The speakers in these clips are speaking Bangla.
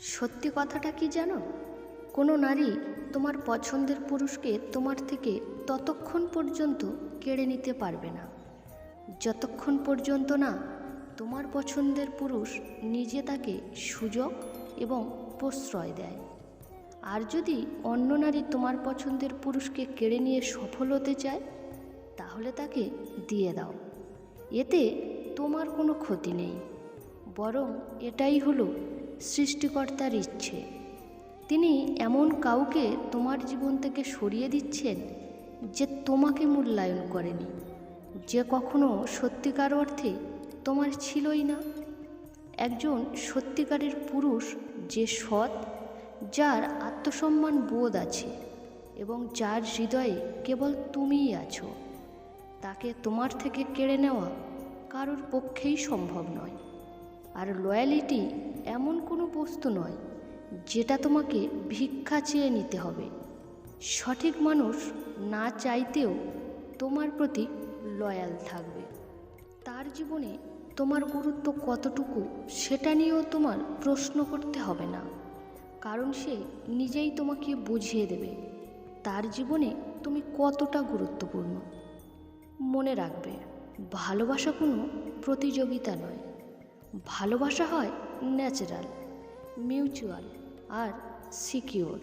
সত্যি কথাটা কি জানো? কোনো নারী তোমার পছন্দের পুরুষকে তোমার থেকে ততক্ষণ পর্যন্ত কেড়ে নিতে পারবে না। যতক্ষণ পর্যন্ত না তোমার পছন্দের পুরুষ নিজে তাকে সুযোগ এবং প্রশ্রয় দেয়। আর যদি অন্য নারী তোমার পছন্দের পুরুষকে কেড়ে নিয়ে সফল হতে চায়, তাহলে তাকে দিয়ে দাও। এতে তোমার কোনো ক্ষতি নেই। বরং এটাই হলো সৃষ্টিকর্তার ইচ্ছে। তিনি এমন কাউকে তোমার জীবন থেকে সরিয়ে দিচ্ছেন যে তোমাকে মূল্যায়ন করেনি, যে কখনো সত্যিকার অর্থে তোমার ছিলই না। একজন সত্যিকারের পুরুষ যে সৎ, যার আত্মসম্মান বোধ আছে এবং যার হৃদয়ে কেবল তুমিই আছো, তাকে তোমার থেকে কেড়ে নেওয়া কারোর পক্ষেই সম্ভব নয়। আর লয়ালিটি এমন কোনো বস্তু নয় যেটা তোমাকে ভিক্ষা চেয়ে নিতে হবে। সঠিক মানুষ না চাইতেও তোমার প্রতি লয়াল থাকবে। তার জীবনে তোমার গুরুত্ব কতটুকু সেটা নিয়েও তোমার প্রশ্ন করতে হবে না। কারণ সে নিজেই তোমাকে বুঝিয়ে দেবে তার জীবনে তুমি কতটা গুরুত্বপূর্ণ। মনে রাখবে, ভালোবাসা কোনো প্রতিযোগিতা নয়। ভালোবাসা হয় ন্যাচারাল, মিউচুয়াল আর সিকিওর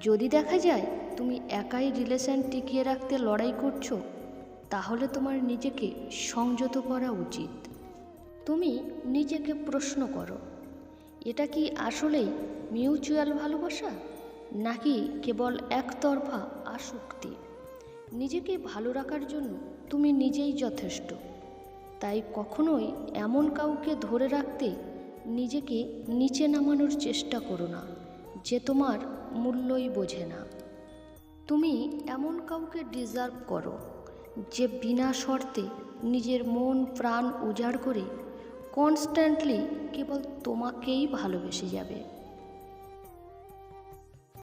যদি দেখা যায় তুমি একাই রিলেশন টিকিয়ে রাখতে লড়াই করছ, তাহলে তোমার নিজেকে সংযত করা উচিত। তুমি নিজেকে প্রশ্ন করো, এটা কি আসলেই মিউচুয়াল ভালোবাসা, নাকি কেবল একতরফা আসক্তি? নিজেকে ভালো রাখার জন্য তুমি নিজেই যথেষ্ট। তাই কখনোই এমন কাউকে ধরে রাখতে নিজেকে নিচে নামানোর চেষ্টা করো না, যে তোমার মূল্যই বোঝে না। তুমি এমন কাউকে ডিজার্ভ করো, যে বিনা শর্তে নিজের মন, প্রাণ উজাড় করে কনস্ট্যান্টলি কেবল তোমাকেই ভালোবেসে যাবে।